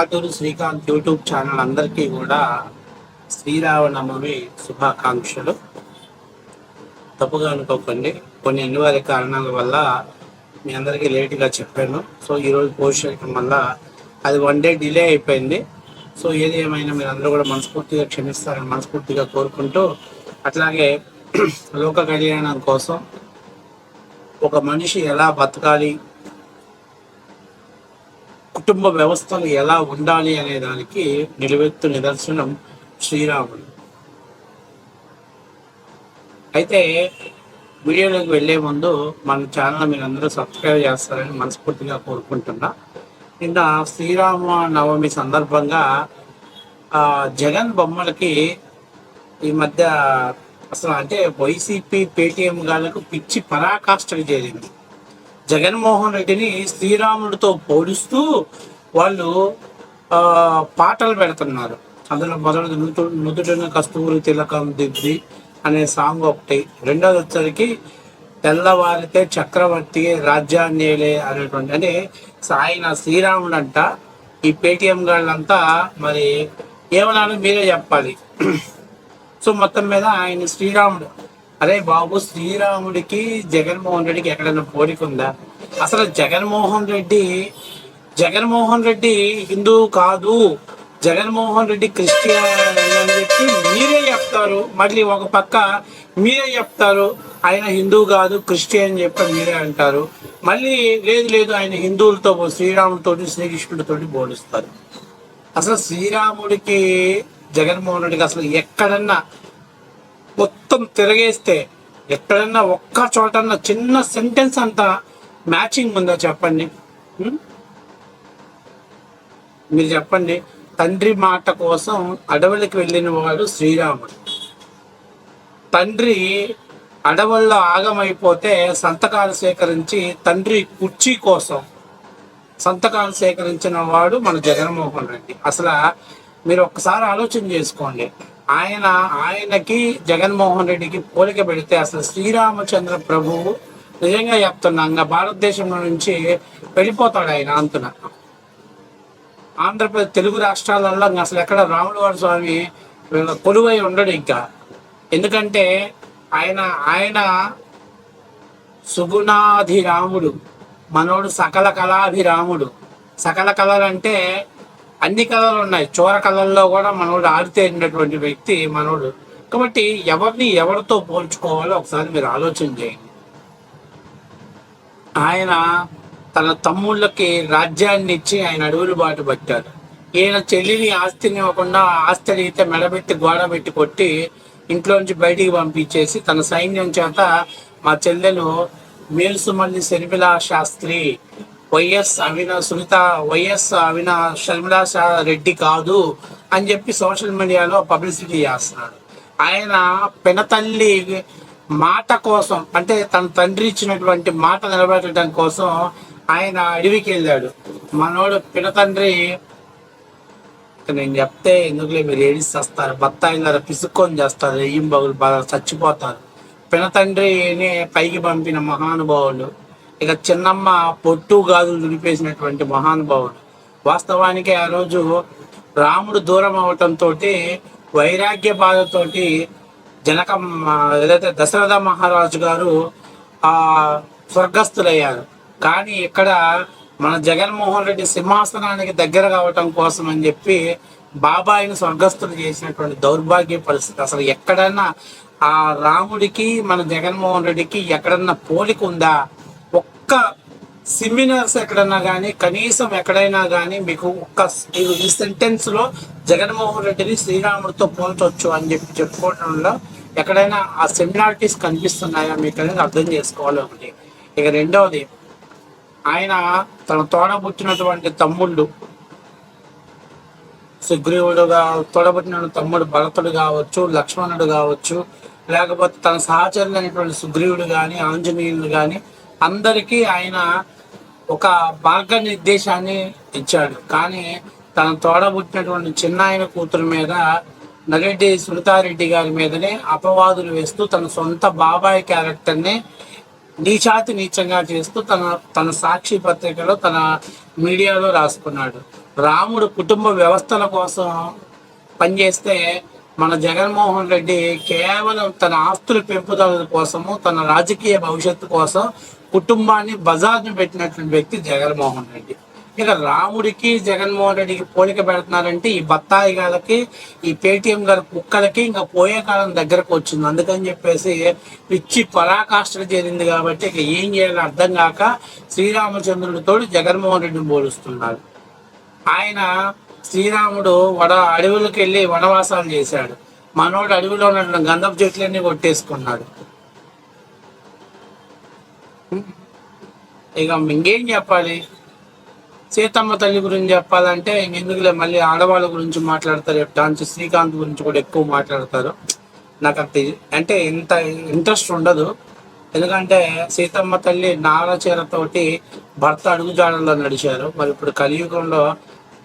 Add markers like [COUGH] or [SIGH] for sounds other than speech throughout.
Palluru Srikanth YouTube channel అందరికీ కూడా శ్రీరామనవమి శుభాకాంక్షలు. తప్పుగా అనుకోకండి. కొన్ని అనివార్య కారణాల వల్ల మీ అందరికీ లేట్గా చెప్పాను. సో ఈరోజు పోస్ట్ చేయడం వల్ల అది వన్ డే డిలే అయిపోయింది. సో ఏది ఏమైనా మీరు అందరూ కూడా మనస్ఫూర్తిగా క్షమిస్తారని మనస్ఫూర్తిగా కోరుకుంటూ అట్లాగే [CLEARS THROAT] లోక కళ్యాణం కోసం ఒక మనిషి ఎలా బతకాలి కుటుంబ వ్యవస్థలు ఎలా ఉండాలి అనే దానికి నిలువెత్తు నిదర్శనం శ్రీరాముడు. అయితే వీడియోలోకి వెళ్ళే ముందు మన ఛానల్ మీరు అందరూ సబ్స్క్రైబ్ చేస్తారని మనస్ఫూర్తిగా కోరుకుంటున్నా. నిన్న శ్రీరామ నవమి సందర్భంగా ఆ, జగన్ బొమ్మలకి ఈ మధ్య అసలు అంటే వైసీపీ పేటీఎం గాలకు పిచ్చి పరాకాష్ఠకు చేరింది. జగన్మోహన్ రెడ్డిని శ్రీరాముడితో పోలుస్తూ వాళ్ళు పాటలు పెడుతున్నారు. అందులో మొదటి నుదు నుదుటిన కస్తూరి తిలకం దిద్ది అనే సాంగ్ ఒకటి. రెండోది వచ్చరికి తెల్లవారితే చక్రవర్తి రాజ్యాన్యలే అనేటువంటి అంటే ఆయన శ్రీరాముడు అంట ఈ పేటీఎం గాళ్ళంతా మరి ఏమన్నారో మీరే చెప్పాలి. సో మొత్తం మీద ఆయన శ్రీరాముడు. అరే బాబు శ్రీరాముడికి జగన్మోహన్ రెడ్డికి ఎక్కడైనా పోలిక ఉందా? అసలు జగన్మోహన్ రెడ్డి జగన్మోహన్ రెడ్డి హిందూ కాదు. జగన్మోహన్ రెడ్డి క్రిస్టియన్ అని చెప్పి మీరే చెప్తారు. మళ్ళీ ఒక పక్క మీరే చెప్తారు ఆయన హిందూ కాదు క్రిస్టియన్ అని చెప్పి మీరే అంటారు. మళ్ళీ లేదు లేదు ఆయన హిందువులతో శ్రీరాముడితో శ్రీకృష్ణుడితో పోలుస్తారు. అసలు శ్రీరాముడికి జగన్మోహన్ రెడ్డికి అసలు ఎక్కడన్నా మొత్తం తిరగేస్తే ఎక్కడన్నా ఒక్క చోటన్నా చిన్న సెంటెన్స్ అంతా మ్యాచింగ్ ఉందా చెప్పండి? మీరు చెప్పండి. తండ్రి మాట కోసం అడవులకు వెళ్ళిన వాడు శ్రీరాముడు. తండ్రి అడవుల్లో ఆగమైపోతే సంతకాలు సేకరించి తండ్రి కుర్చీ కోసం సంతకాలు సేకరించిన వాడు మన జగన్మోహన్ రెడ్డి. అసలు మీరు ఒక్కసారి ఆలోచన చేసుకోండి. ఆయన ఆయనకి జగన్మోహన్ రెడ్డికి పోలిక పెడితే అసలు శ్రీరామచంద్ర ప్రభువు నిజంగా చెప్తున్నా ఇంకా భారతదేశంలో నుంచి వెళ్ళిపోతాడు ఆయన అంతున. ఆంధ్రప్రదేశ్ తెలుగు రాష్ట్రాలలో ఇంకా అసలు ఎక్కడ రాముల వారి స్వామి కొలువై ఉండడు ఇంకా. ఎందుకంటే ఆయన ఆయన సుగుణాధిరాముడు మనోడు సకల కళాభిరాముడు. సకల కళలు అంటే అన్ని కళలు ఉన్నాయి. చోర కళల్లో కూడా మనోడు ఆరితేరినటువంటి వ్యక్తి మనోడు. కాబట్టి ఎవరిని ఎవరితో పోల్చుకోవాలో ఒకసారి మీరు ఆలోచన చేయండి. ఆయన తన తమ్ముళ్ళకి రాజ్యాన్ని ఇచ్చి ఆయన అడవులు బాటు పట్టారు ఈయన చెల్లిని ఆస్తిని ఇవ్వకుండా ఆస్తి అడిగితే మెడబెట్టి గోడ పెట్టి కొట్టి ఇంట్లోంచి బయటికి పంపించేసి తన సైన్యం చేత మా చెల్లెలు మేల్సుమల్లి శర్మిలా శాస్త్రి వైఎస్ అవినా సునీత వైఎస్ అవినా షర్మిలా రెడ్డి కాదు అని చెప్పి సోషల్ మీడియాలో పబ్లిసిటీ చేస్తున్నాడు. ఆయన పెనతల్లి మాట కోసం అంటే తన తండ్రి ఇచ్చినటువంటి మాట నిలబెట్టడం కోసం ఆయన అడవికి వెళ్ళాడు. మనోడు పినతండ్రి నేను చెప్తే ఎందుకులే మీరు ఏడిస్తారు బత్తాయిలార పిసుక్కొని చేస్తారు ఏం బగులు బాగా చచ్చిపోతారు. పినతండ్రిని పైకి పంపిన మహానుభావులు ఇక చిన్నమ్మ పొట్టు గాజులు దులిపేసినటువంటి మహానుభావుడు. వాస్తవానికి ఆ రోజు రాముడు దూరం అవటంతో వైరాగ్య బాధతోటి జనకం ఏదైతే దశరథ మహారాజు గారు ఆ స్వర్గస్థులయ్యారు. కానీ ఇక్కడ మన జగన్మోహన్ రెడ్డి సింహాసనానికి దగ్గర కావటం కోసం అని చెప్పి బాబాయిని స్వర్గస్థులు చేసినటువంటి దౌర్భాగ్య పరిస్థితి. అసలు ఎక్కడన్నా ఆ రాముడికి మన జగన్మోహన్ రెడ్డికి ఎక్కడన్నా పోలిక ఉందా? ఒక్క సెమినార్స్ ఎక్కడన్నా కానీ కనీసం ఎక్కడైనా కానీ మీకు ఒక్క మీరు ఈ సెంటెన్స్లో జగన్మోహన్ రెడ్డిని శ్రీరాముడితో పోల్చొచ్చు అని చెప్పి చెప్పుకోవడంలో ఎక్కడైనా ఆ సెమినారిటీస్ కనిపిస్తున్నాయా మీకు అనేది అర్థం చేసుకోవాలి ఒకటి. ఇక రెండవది ఆయన తన తోడబుట్టినటువంటి తమ్ముళ్ళు సుగ్రీవుడుగా తోడబుట్టిన తమ్ముడు భరతుడు కావచ్చు లక్ష్మణుడు కావచ్చు లేకపోతే తన సహచరులు అనేటువంటి సుగ్రీవుడు కానీ ఆంజనేయులు కానీ అందరికీ ఆయన ఒక మార్గనిర్దేశాన్ని ఇచ్చాడు. కానీ తన తోడబుట్టినటువంటి చిన్నాయన కూతురు మీద నరెడ్డి సునీతారెడ్డి గారి మీదనే అపవాదులు వేస్తూ తన సొంత బాబాయ్ క్యారెక్టర్ని నీచాతి నీచంగా చేస్తూ తన తన సాక్షి పత్రికలో తన మీడియాలో రాసుకున్నాడు. రాముడు కుటుంబ వ్యవస్థల కోసం పనిచేస్తే మన జగన్మోహన్ రెడ్డి కేవలం తన ఆస్తుల పెంపుదల కోసము తన రాజకీయ భవిష్యత్తు కోసం కుటుంబాన్ని బజార్ను పెట్టినటువంటి వ్యక్తి జగన్మోహన్ రెడ్డి. ఇక రాముడికి జగన్మోహన్ రెడ్డికి పోలిక పెడుతున్నారంటే ఈ బత్తాయి గారికి ఈ పేటిఎం గారి కుక్కలకి ఇంకా పోయే కాలం దగ్గరకు వచ్చింది. అందుకని చెప్పేసి పిచ్చి పరాకాష్ఠలు చేరింది కాబట్టి ఇక ఏం చేయాలో అర్థం కాక శ్రీరామచంద్రుడితో జగన్మోహన్ రెడ్డిని పోలుస్తున్నారు. ఆయన శ్రీరాముడు వడ అడవులకు వెళ్ళి వనవాసాలు చేశాడు. మనోడు అడవిలో ఉన్న గంధపు చెట్లన్నీ కొట్టేసుకున్నాడు. ఇక ఇంకేం చెప్పాలి? సీతమ్మ తల్లి గురించి చెప్పాలంటే ఎందుకులే మళ్ళీ ఆడవాళ్ళ గురించి మాట్లాడతారు. డాన్స్ శ్రీకాంత్ గురించి కూడా ఎక్కువ మాట్లాడతారు. నాకు అంత అంటే ఇంత ఇంట్రెస్ట్ ఉండదు. ఎందుకంటే సీతమ్మ తల్లి నారచీరతోటి భర్త అడుగుజాడల్లో నడిచారు. మరి ఇప్పుడు కలియుగంలో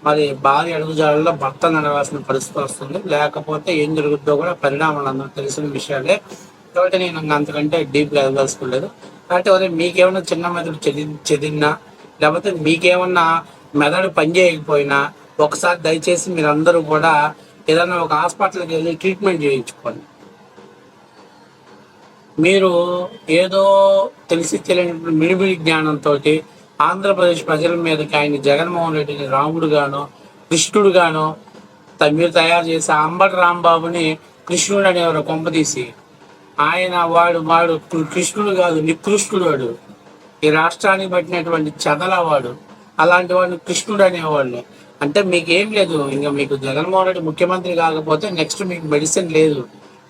మరి భార్య అడుగుజాడల్లో భర్త నడవాల్సిన పరిస్థితి వస్తుంది. లేకపోతే ఏం జరుగుతుందో కూడా పరిణామాలు అందరూ తెలిసిన విషయాలే. కాబట్టి నేను ఇంకా అంతకంటే డీప్గా ఎదగలుసుకోలేదు కాబట్టి మరి మీకేమైనా చిన్న మెదడు చెది చెదిన్నా లేకపోతే మీకేమన్నా మెదడు పని చేయకపోయినా ఒకసారి దయచేసి మీరందరూ కూడా ఏదైనా ఒక హాస్పిటల్కి వెళ్ళి ట్రీట్మెంట్ చేయించుకోండి. మీరు ఏదో తెలిసి తెలియని మిడిమిడి జ్ఞానంతో ఆంధ్రప్రదేశ్ ప్రజల మీదకి ఆయన జగన్మోహన్ రెడ్డిని రాముడుగాను కృష్ణుడుగాను మీరు తయారు చేసే అంబటి రాంబాబుని కృష్ణుడు అనేవారు కొంపదీసి ఆయన వాడు వాడు కృష్ణుడు కాదు నికృష్ణుడు వాడు. ఈ రాష్ట్రానికి పట్టినటువంటి చెదలవాడు అలాంటి వాడిని కృష్ణుడు అనేవాళ్ళు. అంటే మీకు ఏం లేదు ఇంకా మీకు జగన్మోహన్ రెడ్డి ముఖ్యమంత్రి కాకపోతే నెక్స్ట్ మీకు మెడిసిన్ లేదు.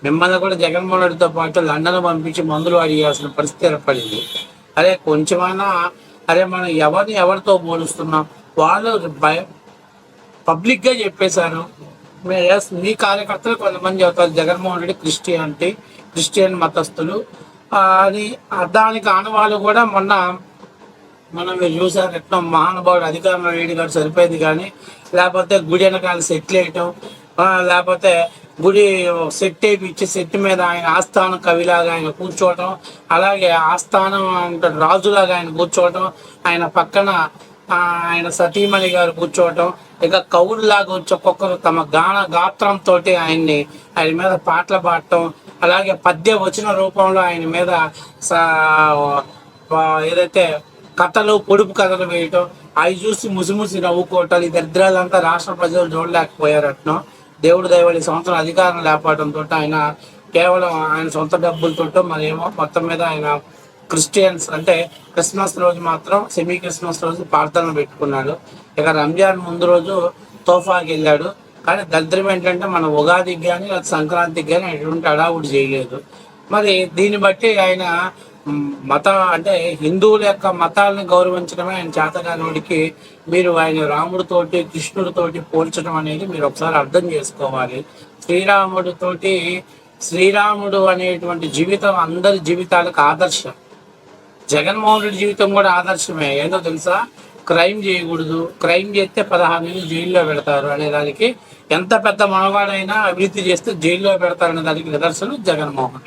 మిమ్మల్ని కూడా జగన్మోహన్ రెడ్డితో పాటు లండన్ పంపించి మందులు అడిగాల్సిన పరిస్థితి ఏర్పడింది. అదే కొంచెమైనా అరే మనం ఎవరిని ఎవరితో పోలుస్తున్నాం? వాళ్ళు భయం పబ్లిక్గా చెప్పేశారు. మీ- మీ కార్యకర్తలు కొంతమంది చెబుతారు జగన్మోహన్ రెడ్డి క్రిస్టియానిటీ క్రిస్టియన్ మతస్థులు. అది దానికి ఆనవాళ్ళు కూడా మొన్న మనం మీరు చూసారు ఎట్లా మహానుభావుడు అధికారంలో వేడి గారు సరిపోయింది కానీ లేకపోతే గుడి వెనకాల సెటిల్ వేయటం లేకపోతే గుడి సెట్ ఇచ్చి సెట్ మీద ఆయన ఆస్థానం కవిలాగా ఆయన కూర్చోవటం అలాగే ఆస్థానం అంటే రాజులాగా ఆయన కూర్చోవటం ఆయన పక్కన ఆయన సతీమణి గారు కూర్చోవటం ఇక కవుల్లాగా వచ్చి ఒక్కొక్కరు తమ గాన గాత్రంతో ఆయన్ని ఆయన మీద పాటలు పాడటం అలాగే పద్య వచన రూపంలో ఆయన మీద సా- ఏదైతే కథలు పొడుపు కథలు వేయటం అవి చూసి ముసిముసి నవ్వుకోవటం ఈ దరిద్రాలంతా రాష్ట్ర ప్రజలు చూడలేకపోయారట్నం. దేవుడు దయవడి సంవత్సరం అధికారం లేకపోవడంతో ఆయన కేవలం ఆయన సొంత డబ్బులతో మరేమో మొత్తం మీద ఆయన క్రిస్టియన్స్ అంటే క్రిస్మస్ రోజు మాత్రం సెమీ క్రిస్మస్ రోజు ప్రార్థనలు పెట్టుకున్నాడు. ఇక రంజాన్ ముందు రోజు తోఫాకి వెళ్ళాడు. కానీ దరిద్రం ఏంటంటే మన ఉగాదికి కానీ లేదా సంక్రాంతికి కానీ ఎటువంటి అడావుడు చేయలేదు. మరి దీన్ని బట్టి ఆయన మత అంటే హిందువుల యొక్క మతాలను గౌరవించడమే ఆయన చేతగానోడికి మీరు ఆయన రాముడితోటి కృష్ణుడితోటి పోల్చడం అనేది మీరు ఒకసారి అర్థం చేసుకోవాలి. శ్రీరాముడితోటి శ్రీరాముడు అనేటువంటి జీవితం అందరి జీవితాలకు ఆదర్శం. జగన్మోహన్ రెడ్డి జీవితం కూడా ఆదర్శమే. ఏందో తెలుసా? క్రైమ్ చేయకూడదు. క్రైమ్ చేస్తే పదహారు నెలలు జైల్లో పెడతారు అనే దానికి ఎంత పెద్ద మనవాడైనా అభివృద్ధి చేస్తే జైల్లో పెడతారు అనే దానికి నిదర్శనం జగన్మోహన్ రెడ్డి.